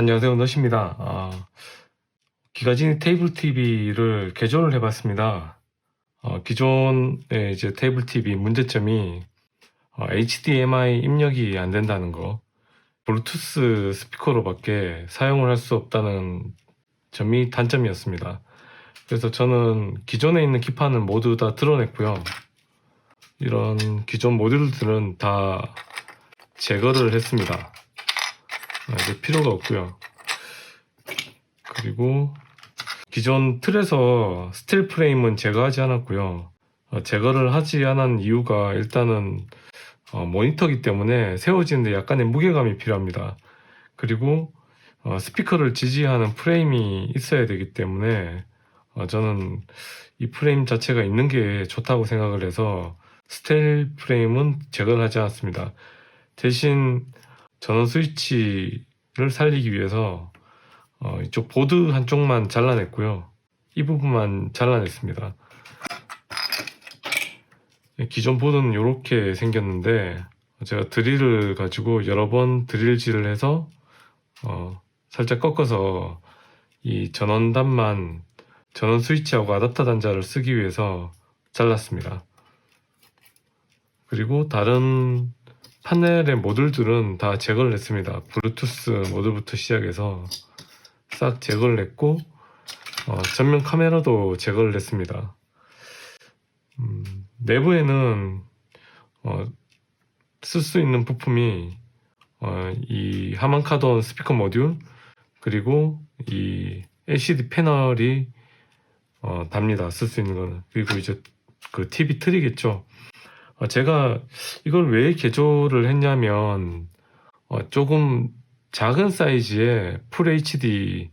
안녕하세요, 너십니다. 아, 기가진이 테이블 TV를 개조를 해봤습니다. 어, 기존의 이제 테이블 TV 문제점이 어, HDMI 입력이 안 된다는 거, 블루투스 스피커로밖에 사용을 할 수 없다는 점이 단점이었습니다. 그래서 저는 기존에 있는 기판은 모두 다 드러냈고요. 이런 기존 모듈들은 다 제거를 했습니다. 아, 이제 필요가 없고요. 그리고 기존 틀에서 스틸 프레임은 제거하지 않았고요. 어, 제거를 하지 않은 이유가 일단은 어, 모니터기 때문에 세워지는데 약간의 무게감이 필요합니다. 그리고 어, 스피커를 지지하는 프레임이 있어야 되기 때문에 어, 저는 이 프레임 자체가 있는 게 좋다고 생각을 해서 스틸 프레임은 제거를 하지 않았습니다. 대신 전원 스위치를 살리기 위해서 어, 이쪽 보드 한쪽만 잘라냈고요. 이 부분만 잘라냈습니다. 기존 보드는 이렇게 생겼는데 제가 드릴을 가지고 여러 번 드릴질을 해서 어, 살짝 꺾어서 이 전원단만 전원 스위치하고 아답터 단자를 쓰기 위해서 잘랐습니다. 그리고 다른 파넬의 모듈들은 다 제거를 했습니다. 블루투스 모듈부터 시작해서 싹 제거를 했고 어, 전면 카메라도 제거를 했습니다. 음, 내부에는 어, 쓸 수 있는 부품이 어, 이 하만카돈 스피커 모듈 그리고 이 LCD 패널이 어, 답니다. 쓸 수 있는 거는 그리고 이제 그 TV 틀이겠죠. 어, 제가 이걸 왜 개조를 했냐면 어, 조금 작은 사이즈의 풀 HD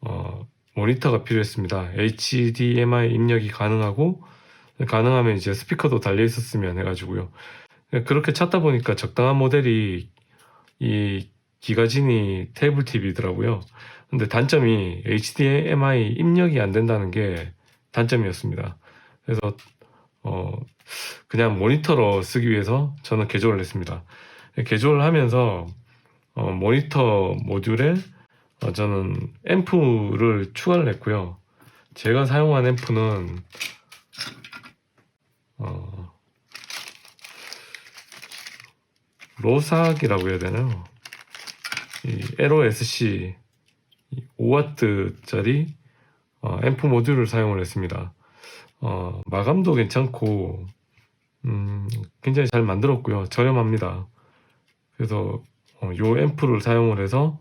어, 모니터가 필요했습니다. HDMI 입력이 가능하고 가능하면 이제 스피커도 달려 있었으면 해가지고요. 그렇게 찾다 보니까 적당한 모델이 이 기가진이 테이블 TV더라고요. 근데 단점이 HDMI 입력이 안 된다는 게 단점이었습니다. 그래서 어 그냥 모니터로 쓰기 위해서 저는 개조를 했습니다. 개조를 하면서 어, 모니터 모듈에 어, 저는 앰프를 추가를 했고요. 제가 사용한 앰프는 어, 로삭이라고 해야 되나요? 이 LOSC 5W짜리 어, 앰프 모듈을 사용을 했습니다. 어, 마감도 괜찮고 음, 굉장히 잘 만들었고요. 저렴합니다. 그래서 어, 요 앰프를 사용을 해서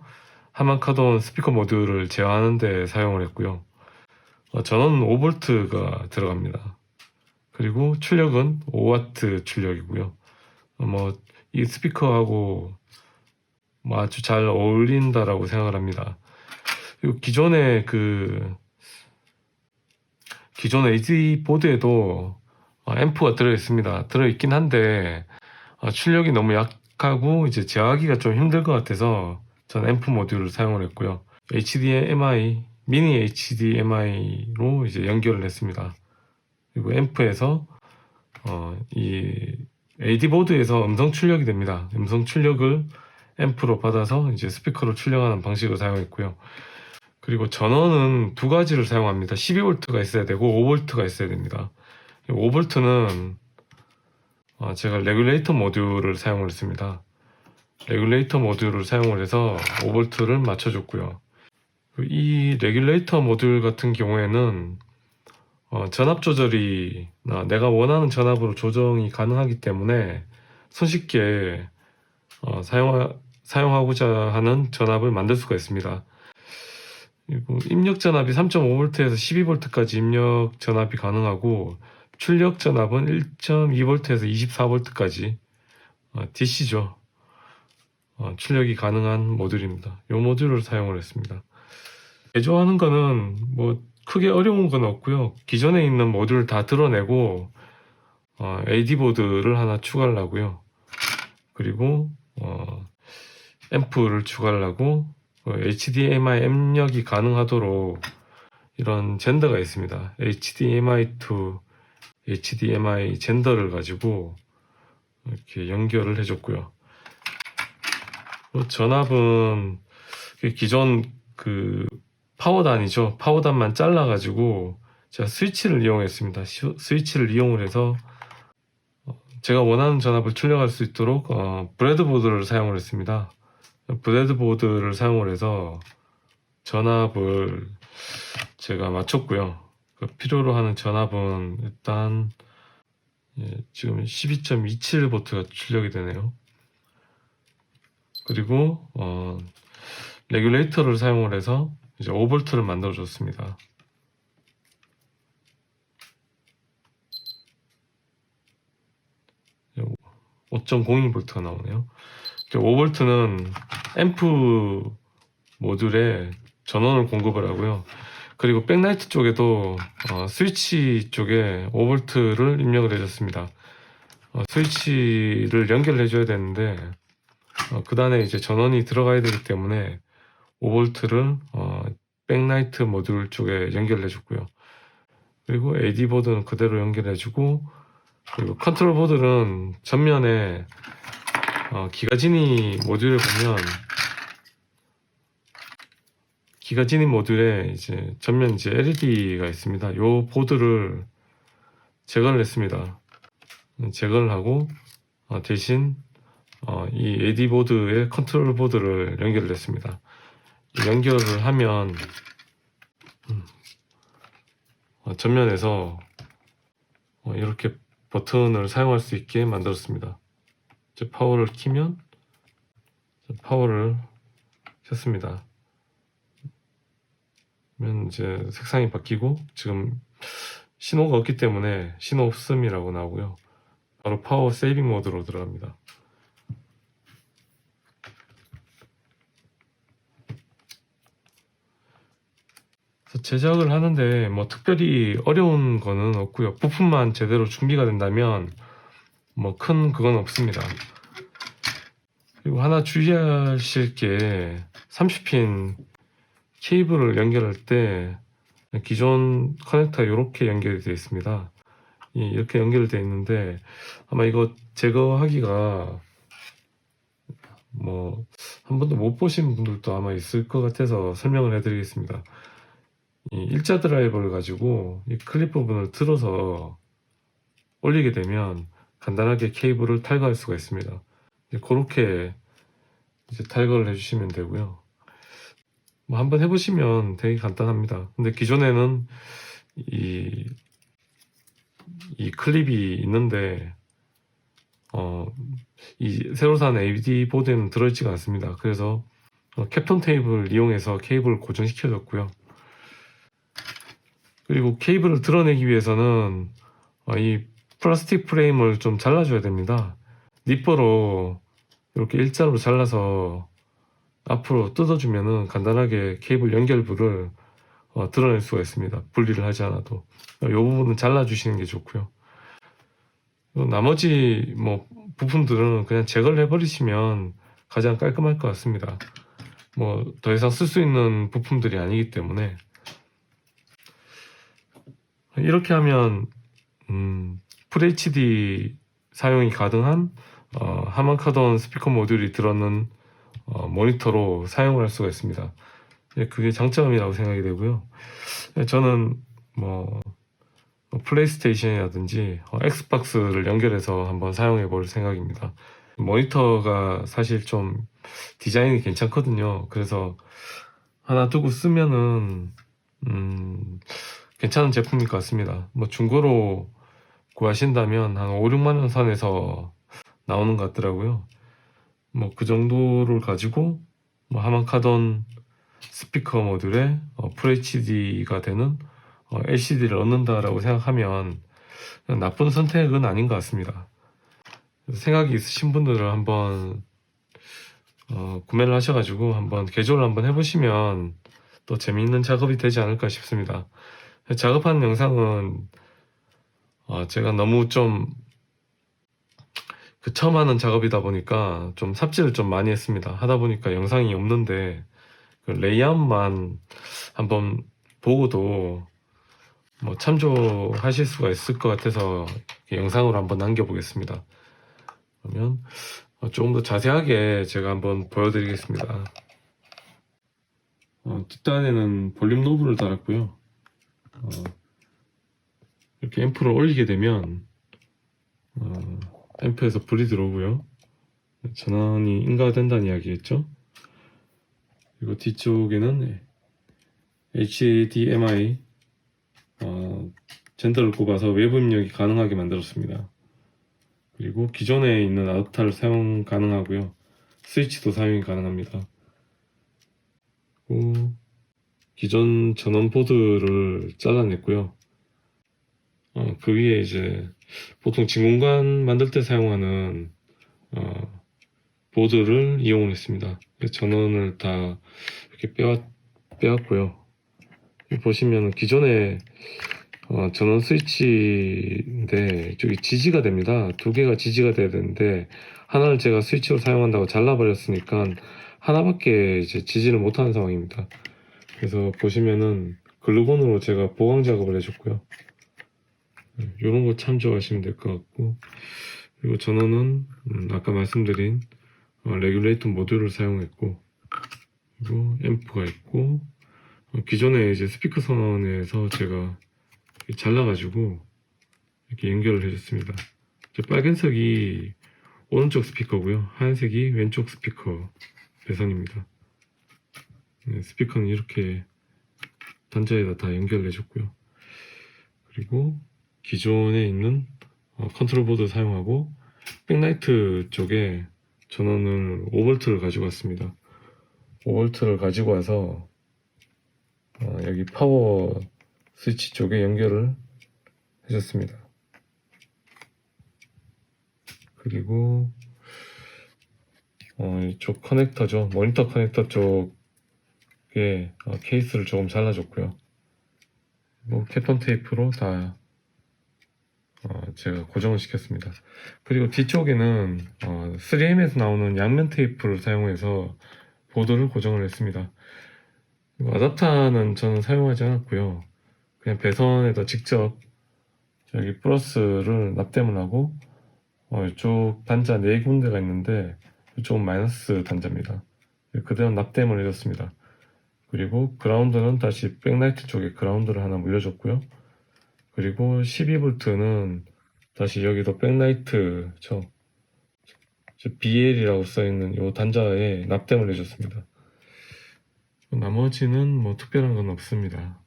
하만카돈 스피커 모듈을 제어하는 데 사용을 했고요. 어, 전원 5V가 들어갑니다. 그리고 출력은 5W 출력이고요. 어, 뭐, 이 스피커하고 뭐 아주 잘 어울린다라고 생각을 합니다. 기존의 그, 기존 AD 보드에도 어, 앰프가 들어있습니다. 들어있긴 한데, 어, 출력이 너무 약하고, 이제 제어하기가 좀 힘들 것 같아서, 전 앰프 모듈을 사용을 했고요. HDMI, 미니 HDMI로 이제 연결을 했습니다. 그리고 앰프에서, 어, 이 AD 보드에서 음성 출력이 됩니다. 음성 출력을 앰프로 받아서 이제 스피커로 출력하는 방식을 사용했고요. 그리고 전원은 두 가지를 사용합니다. 12V가 있어야 되고 5V가 있어야 됩니다. 5V는 어, 제가 레귤레이터 모듈을 사용을 했습니다. 레귤레이터 모듈을 사용을 해서 5V를 맞춰줬고요. 이 레귤레이터 모듈 같은 경우에는 어, 전압 조절이 나- 내가 원하는 전압으로 조정이 가능하기 때문에 손쉽게 어, 사용 사용하고자 하는 전압을 만들 수가 있습니다. 그리고 입력 전압이 3.5V에서 12V까지 입력 전압이 가능하고 출력 전압은 1.2V에서 24V까지 어, DC죠. 어, 출력이 가능한 모듈입니다. 이 모듈을 사용을 했습니다. 개조하는 거는 뭐 크게 어려운 건 없고요. 기존에 있는 모듈 다 드러내고 어, AD 보드를 하나 추가를 하고요. 그리고 어, 앰프를 어, HDMI 입력이 가능하도록 이런 젠더가 있습니다. HDMI to HDMI 젠더를 가지고 이렇게 연결을 해줬고요. 또 전압은 그 기존 그 파워단이죠. 파워단만 잘라가지고 제가 스위치를 이용했습니다. 시- 스위치를 이용을 해서 어, 제가 원하는 전압을 출력할 수 있도록 어, 브레드보드를 사용을 했습니다. 브레드보드를 사용을 해서 전압을 제가 맞췄고요. 그 필요로 하는 전압은 일단 예, 지금 12.27V가 출력이 되네요. 그리고 어, 레귤레이터를 사용을 해서 이제 5V를 만들어 줬습니다. 5.02V가 나오네요. 5V는 앰프 모듈에 전원을 공급을 하고요. 그리고 백라이트 쪽에도 어, 스위치 쪽에 5V를 입력을 해줬습니다. 어, 스위치를 연결해 줘야 되는데 어, 그 단에 이제 전원이 들어가야 되기 때문에 5V를 어, 백라이트 모듈 쪽에 연결해 줬고요. 그리고 AD 보드는 그대로 연결해 주고 그리고 컨트롤 보드는 전면에 어, 기가지니 모듈에 보면 기가지니 모듈에 이제 전면 이제 LED가 있습니다. 요 보드를 제거를 했습니다. 제거를 하고 어, 대신 어, 이 AD 보드에 컨트롤 보드를 연결을 했습니다. 연결을 하면 음, 어, 전면에서 어, 이렇게 버튼을 사용할 수 있게 만들었습니다. 이제 파워를 키면 파워를 켰습니다. 그러면 이제 색상이 바뀌고 지금 신호가 없기 때문에 신호 없음이라고 나오고요. 바로 파워 세이빙 모드로 들어갑니다. 제작을 하는데 뭐 특별히 어려운 거는 없고요. 부품만 제대로 준비가 된다면 뭐 큰 그건 없습니다. 그리고 하나 주의하실 게 30핀 케이블을 연결할 때 기존 커넥터가 이렇게 연결이 되어 있습니다. 이- 이렇게 연결되어 있는데 아마 이거 제거하기가 뭐 한 번도 못 보신 분들도 아마 있을 것 같아서 설명을 해드리겠습니다. 이 일자 드라이버를 가지고 이 클립 부분을 틀어서 올리게 되면 간단하게 케이블을 탈거할 수가 있습니다. 이제 그렇게 이제 탈거를 해주시면 되고요. 뭐 한번 해보시면 되게 간단합니다. 근데 기존에는 이, 이 클립이 있는데, 어, 이 새로 산 AD 보드에는 들어있지가 않습니다. 그래서 어, 캡톤 테이블을 이용해서 케이블을 고정시켜줬고요. 그리고 케이블을 드러내기 위해서는 어, 이 플라스틱 프레임을 좀 잘라줘야 됩니다. 니퍼로 이렇게 일자로 잘라서 앞으로 뜯어주면은 간단하게 케이블 연결부를 어, 드러낼 수가 있습니다. 분리를 하지 않아도 이 부분은 잘라주시는 게 좋고요. 어, 나머지 뭐 부품들은 그냥 제거를 해버리시면 가장 깔끔할 것 같습니다. 뭐 더 이상 쓸 수 있는 부품들이 아니기 때문에 이렇게 하면 음, FHD 사용이 가능한 어, 하만카돈 스피커 모듈이 들어있는 어, 모니터로 사용을 할 수가 있습니다. 예, 그게 장점이라고 생각이 되고요. 예, 저는 뭐 어, 플레이스테이션이라든지 어, 엑스박스를 연결해서 한번 사용해 볼 생각입니다. 모니터가 사실 좀 디자인이 괜찮거든요. 그래서 하나 두고 쓰면은 음, 괜찮은 제품일 것 같습니다. 뭐 중고로 구하신다면 한 5, 6만 원 선에서 나오는 것 같더라고요. 뭐 그 정도를 가지고 뭐 하만카돈 스피커 모듈에 어, FHD가 되는 어, LCD를 얻는다라고 생각하면 나쁜 선택은 아닌 것 같습니다. 생각이 있으신 분들은 한번 어, 구매를 하셔가지고 한번 개조를 한번 해보시면 또 재미있는 작업이 되지 않을까 싶습니다. 작업한 영상은 어, 제가 너무 좀 그 처음 하는 작업이다 보니까 좀 삽질을 좀 많이 했습니다. 하다 보니까 영상이 없는데 그 레이아웃만 한번 보고도 뭐 참조하실 수가 있을 것 같아서 영상으로 한번 남겨보겠습니다. 그러면 어, 조금 더 자세하게 제가 한번 보여드리겠습니다. 어, 뒷단에는 볼륨 노브를 달았고요. 어, 이렇게 앰프를 올리게 되면 어, 앰프에서 불이 들어오고요. 전원이 인가된다는 이야기겠죠. 그리고 뒤쪽에는 HDMI 어, 젠더를 꼽아서 외부 입력이 가능하게 만들었습니다. 그리고 기존에 있는 아답터를 사용 가능하고요. 스위치도 사용이 가능합니다. 기존 전원 보드를 잘라냈고요. 어, 그 위에 이제 보통 진공관 만들 때 사용하는 어, 보드를 이용했습니다. 그래서 전원을 다 이렇게 빼왔, 빼왔고요. 보시면 기존에 어, 전원 스위치인데 저기 지지가 됩니다. 두 개가 지지가 돼야 되는데 하나를 제가 스위치로 사용한다고 잘라버렸으니까 하나밖에 이제 지지를 못하는 상황입니다. 그래서 보시면은 글루건으로 제가 보강 작업을 해줬고요. 이런 거 참조하시면 될 것 같고 그리고 전원은 음, 아까 말씀드린 어, 레귤레이터 모듈을 사용했고 그리고 앰프가 있고 어, 기존에 이제 스피커 선원에서 제가 잘라가지고 이렇게 연결을 해줬습니다. 빨간색이 오른쪽 스피커고요. 하얀색이 왼쪽 스피커 배선입니다. 네, 스피커는 이렇게 단자에다 다 연결해줬고요. 그리고 기존에 있는 어, 컨트롤 보드 사용하고 백라이트 쪽에 전원을 5V를 가지고 왔습니다. 5V를 가지고 와서 어, 여기 파워 스위치 쪽에 연결을 해줬습니다. 그리고 어, 이쪽 커넥터죠. 모니터 커넥터 쪽에 어, 케이스를 조금 잘라줬고요. 그리고 캡톤 테이프로 다 어, 제가 고정을 시켰습니다. 그리고 뒤쪽에는 어, 3M에서 나오는 양면 테이프를 사용해서 보드를 고정을 했습니다. 아답터는 저는 사용하지 않았고요. 그냥 배선에다 직접 여기 플러스를 납땜을 하고 어, 이쪽 단자 네 군데가 있는데 이쪽은 마이너스 단자입니다. 그대로 납땜을 해줬습니다. 그리고 그라운드는 다시 백라이트 쪽에 그라운드를 하나 물려줬고요. 그리고 12V는 다시 여기도 백라이트 저, 저 BL이라고 써있는 이 단자에 납땜을 해줬습니다. 나머지는 뭐 특별한 건 없습니다.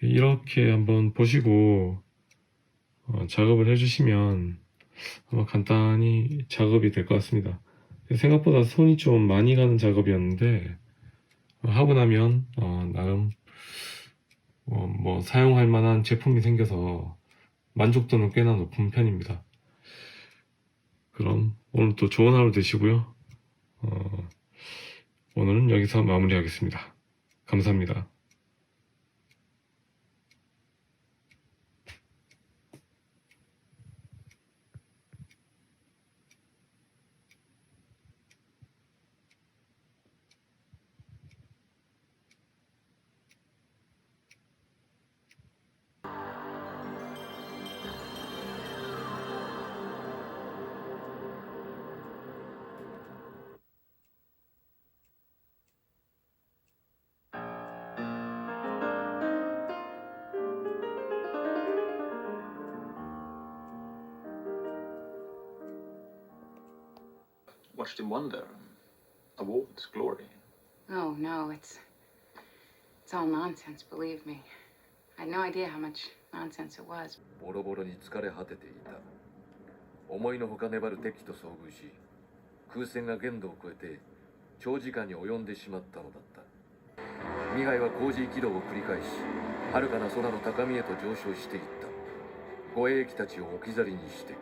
이렇게 한번 보시고 어, 작업을 해주시면 아마 간단히 작업이 될 것 같습니다. 생각보다 손이 좀 많이 가는 작업이었는데 어, 하고 나면 어, 나름 어, 뭐 사용할 만한 제품이 생겨서 만족도는 꽤나 높은 편입니다. 그럼 오늘 또 좋은 하루 되시고요. 어, 오늘은 여기서 마무리하겠습니다. 감사합니다. Watched him wonder. Awards, glory. Oh, no, it's. It's all nonsense, believe me. I had no idea how much nonsense it was. ボロボロに疲れ果てていた思いのほか粘る敵と遭遇し空戦が限度を超えて長時間に及んでしまったのだったミハイは工事起動を繰り返し遥かな空の高みへと上昇していった護衛機たちを置き去りにして